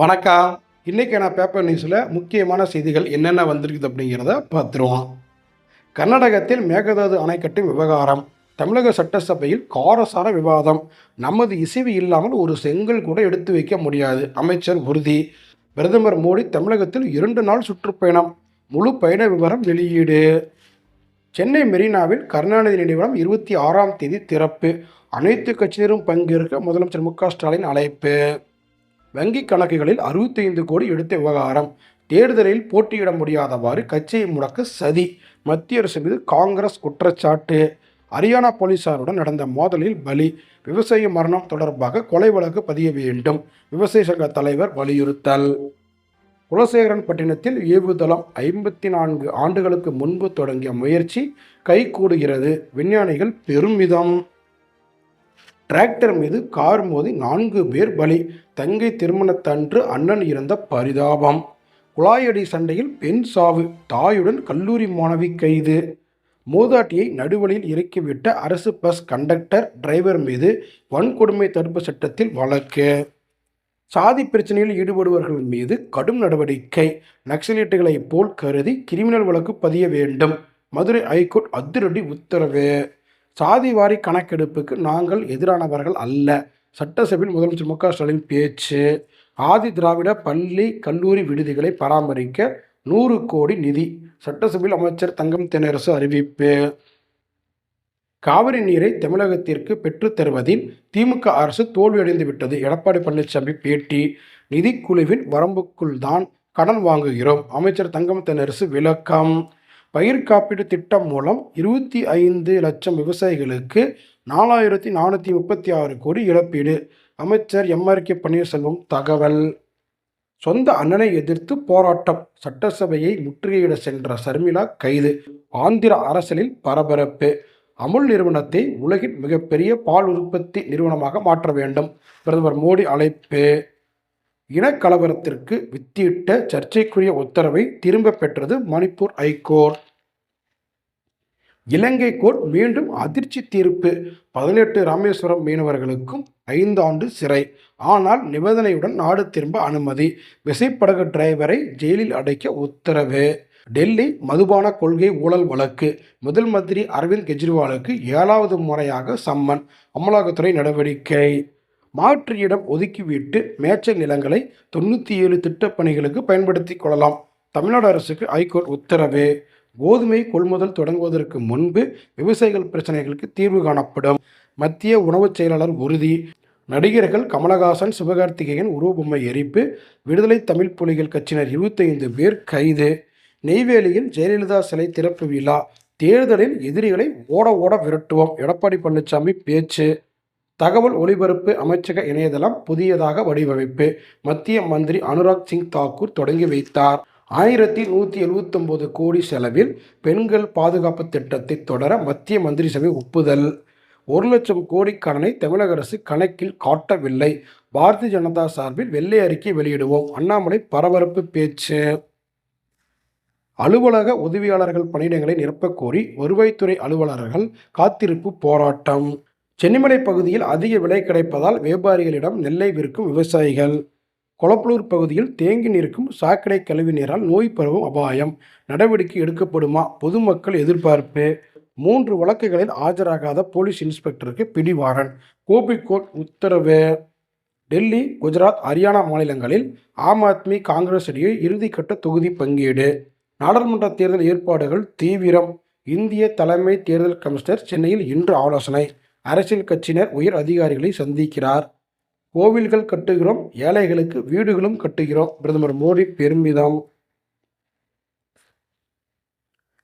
வணக்கம். இன்றைக்கான பேப்பர் நியூஸில் முக்கியமான செய்திகள் என்னென்ன வந்திருக்குது அப்படிங்கிறத பார்த்துருவோம். கர்நாடகத்தில் மேகதாது அணைக்கட்டு விவகாரம் தமிழக சட்டசபையில் காரசார விவாதம் நமது இசைவு இல்லாமல் ஒரு செங்கல் கூட எடுத்து வைக்க முடியாது அமைச்சர் உறுதி. பிரதமர் மோடி தமிழகத்தில் இரண்டு நாள் சுற்றுப்பயணம் முழு பயண விவரம் வெளியீடு. சென்னை மெரினாவில் கருணாநிதி நினைவிடம் இருபத்தி ஆறாம் தேதி திறப்பு அனைத்து கட்சியினரும் பங்கேற்க முதலமைச்சர் மு க ஸ்டாலின் அழைப்பு. வங்கி கணக்குகளில் அறுபத்தைந்து கோடி எடுத்த விவகாரம். தேர்தலில் போட்டியிட முடியாதவாறு கட்சியை முடக்க சதி. மத்திய அரசு மீது காங்கிரஸ் குற்றச்சாட்டு. ஹரியானா போலீசாருடன் நடந்த மோதலில் பலி. விவசாய மரணம் தொடர்பாக கொலை வழக்கு பதிய வேண்டும். விவசாய சங்க தலைவர் வலியுறுத்தல். குலசேகரன் பட்டினத்தில் ஏவுதளம் ஐம்பத்தி நான்கு ஆண்டுகளுக்கு முன்பு தொடங்கிய முயற்சி கைகூடுகிறது. விஞ்ஞானிகள் பெருமிதம். டிராக்டர் மீது கார் மோதி நான்கு பேர் பலி. தங்கை திருமணத்தன்று அண்ணன் இறந்த பரிதாபம். குழாயடி சண்டையில் பெண் சாவு. தாயுடன் கல்லூரி மாணவி கைது. மூதாட்டியை நடுவழியில் இறக்கிவிட்ட அரசு பஸ் கண்டக்டர் டிரைவர் மீது வன்கொடுமை தடுப்பு சட்டத்தில் வழக்கு. சாதி பிரச்சனையில் ஈடுபடுபவர்கள் மீது கடும் நடவடிக்கை. நக்சலைட்டுகளைப் போல் கருதி கிரிமினல் வழக்கு பதிய வேண்டும். மதுரை ஐகோர்ட் அதிரடி உத்தரவு. சாதிவாரி கணக்கெடுப்புக்கு நாங்கள் எதிரானவர்கள் அல்ல. சட்டசபையில் முதலமைச்சர் மு க ஸ்டாலின் பேச்சு ஆதி திராவிட பள்ளி கல்லூரி விடுதிகளை பராமரிக்க நூறு கோடி நிதி சட்டசபையில் அமைச்சர் தங்கம் தென்னரசு அறிவிப்பு. காவிரி நீரை தமிழகத்திற்கு பெற்றுத் தருவதில் திமுக அரசு தோல்வியடைந்து விட்டது. எடப்பாடி பழனிசாமி பேட்டி நிதிக்குழுவின் வரம்புக்குள் தான் கடன் வாங்குகிறோம். அமைச்சர் தங்கம் தென்னரசு விளக்கம். பயிர் காப்பீடு திட்டம் மூலம் இருபத்தி ஐந்து லட்சம் விவசாயிகளுக்கு நாலாயிரத்தி நானூற்றி முப்பத்தி ஆறு கோடி இழப்பீடு. அமைச்சர் எம்ஆர் கே. பன்னீர்செல்வம் தகவல். சொந்த அண்ணனை எதிர்த்து போராட்டம். சட்டசபையை முற்றுகையிட சென்ற சர்மிளா கைது. ஆந்திர அரசியலில் பரபரப்பு. அமுல் நிறுவனத்தை உலகின் மிகப்பெரிய பால் உற்பத்தி நிறுவனமாக மாற்ற வேண்டும். பிரதமர் மோடி அழைப்பு. இனக்கலவரத்திற்கு வித்திட்ட சர்ச்சைக்குரிய உத்தரவை திரும்ப பெற்றது மணிப்பூர் ஐகோர்ட். இலங்கை கோர்ட் மீண்டும் அதிர்ச்சி தீர்ப்பு. பதினெட்டு ராமேஸ்வரம் மீனவர்களுக்கும் ஐந்து ஆண்டு சிறை. ஆனால் நிபந்தனையுடன் நாடு திரும்ப அனுமதி. விசைப்படகு டிரைவரை ஜெயிலில் அடைக்க உத்தரவு. டெல்லி மதுபான கொள்கை ஊழல் வழக்கு. முதல் மந்திரி அரவிந்த் கெஜ்ரிவாலுக்கு ஏழாவது முறையாக சம்மன். அமலாக்கத்துறை நடவடிக்கை. மாற்று இடம் ஒதுக்கிவிட்டு மேய்ச்சல் நிலங்களை தொண்ணூற்றி ஏழு திட்டப்பணிகளுக்கு பயன்படுத்தி கொள்ளலாம். தமிழ்நாடு அரசுக்கு ஐகோர்ட் உத்தரவு. கோதுமை கொள்முதல் தொடங்குவதற்கு முன்பு விவசாயிகள் பிரச்சனைகளுக்கு தீர்வு காணப்படும். மத்திய உணவுச் செயலாளர் உறுதி. நடிகர்கள் கமலஹாசன் சிவகார்த்திகேயன் உருவபொம்மை எரிப்பு. விடுதலை தமிழ் புலிகள் கட்சியினர் இருபத்தைந்து பேர் கைது. நெய்வேலியில் ஜெயலலிதா சிலை திறப்பு விழா. தேர்தலில் எதிரிகளை ஓட ஓட விரட்டுவோம். எடப்பாடி பழனிசாமி பேச்சு. தகவல் ஒலிபரப்பு அமைச்சக இணையதளம் புதியதாக வடிவமைப்பு. மத்திய மந்திரி அனுராக் சிங் தாக்கூர் தொடங்கி வைத்தார். ஆயிரத்தி நூற்றி எழுபத்தொம்போது கோடி செலவில் பெண்கள் பாதுகாப்பு திட்டத்தை தொடர மத்திய மந்திரி சபை ஒப்புதல். ஒரு லட்சம் கோடி கடனை தமிழக அரசு கணக்கில் காட்டவில்லை. பாரதிய ஜனதா சார்பில் வெள்ளை அறிக்கை வெளியிடுவோம். அண்ணாமலை பரபரப்பு பேச்சு. அலுவலக உதவியாளர்கள் பணியிடங்களை நிரப்பக் கோரி வருவாய்த்துறை அலுவலர்கள் காத்திருப்பு போராட்டம். சென்னிமலை பகுதியில் அதிக விலை கிடைப்பதால் வியாபாரிகளிடம் நெல்லை விற்கும் விவசாயிகள். கொளப்பலூர் பகுதியில் தேங்கி நிற்கும் சாக்கடை கழிவு நீரால் நோய் பரவும் அபாயம். நடவடிக்கை எடுக்கப்படுமா? பொதுமக்கள் எதிர்பார்ப்பு. மூன்று வழக்குகளில் ஆஜராகாத போலீஸ் இன்ஸ்பெக்டருக்கு பிடிவாரன் கோபிகோட் உத்தரவு. டெல்லி குஜராத் ஹரியானா மாநிலங்களில் ஆம் ஆத்மி காங்கிரஸ் இடையே இறுதிக்கட்ட தொகுதி பங்கீடு. நாடாளுமன்ற தேர்தல் ஏற்பாடுகள் தீவிரம். இந்திய தலைமை தேர்தல் கமிஷனர் சென்னையில் இன்று ஆலோசனை. அரசியல் கட்சியினர் உயர் அதிகாரிகளை சந்திக்கிறார். கோவில்கள் கட்டுகிறோம் ஏழைகளுக்கு வீடுகளும் கட்டுகிறோம். பிரதமர் மோடி பெருமிதம்.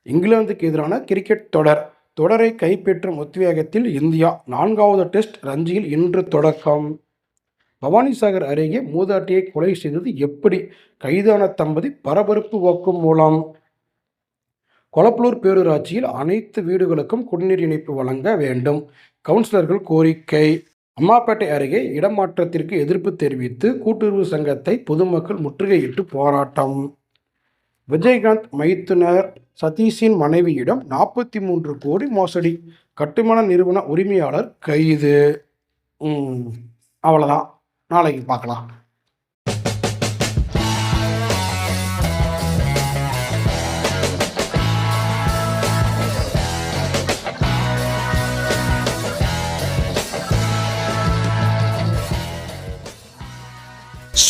இங்கிலாந்துக்கு எதிரான கிரிக்கெட் தொடர். தொடரை கைப்பற்றும் உத்வேகத்தில் இந்தியா. நான்காவது டெஸ்ட் ரஞ்சியில் இன்று தொடக்கம். பவானிசாகர் அருகே மூதாட்டியை கொலை செய்தது எப்படி? கைதான தம்பதி பரபரப்பு வாக்கும் மூலம். கொளப்பலூர் பேரூராட்சியில் அனைத்து வீடுகளுக்கும் குடிநீர் இணைப்பு வழங்க வேண்டும். கவுன்சிலர்கள் கோரிக்கை. அம்மாப்பேட்டை அருகே இடமாற்றத்திற்கு எதிர்ப்பு தெரிவித்து கூட்டுறவு சங்கத்தை பொதுமக்கள் முற்றுகையிட்டு போராட்டம். விஜயகாந்த் மைத்துனர் சதீஷின் மனைவியிடம் நாற்பத்தி மூன்று கோடி மோசடி. கட்டுமான நிறுவன உரிமையாளர் கைது. அவ்வளோதான் நாளைக்கு பார்க்கலாம்.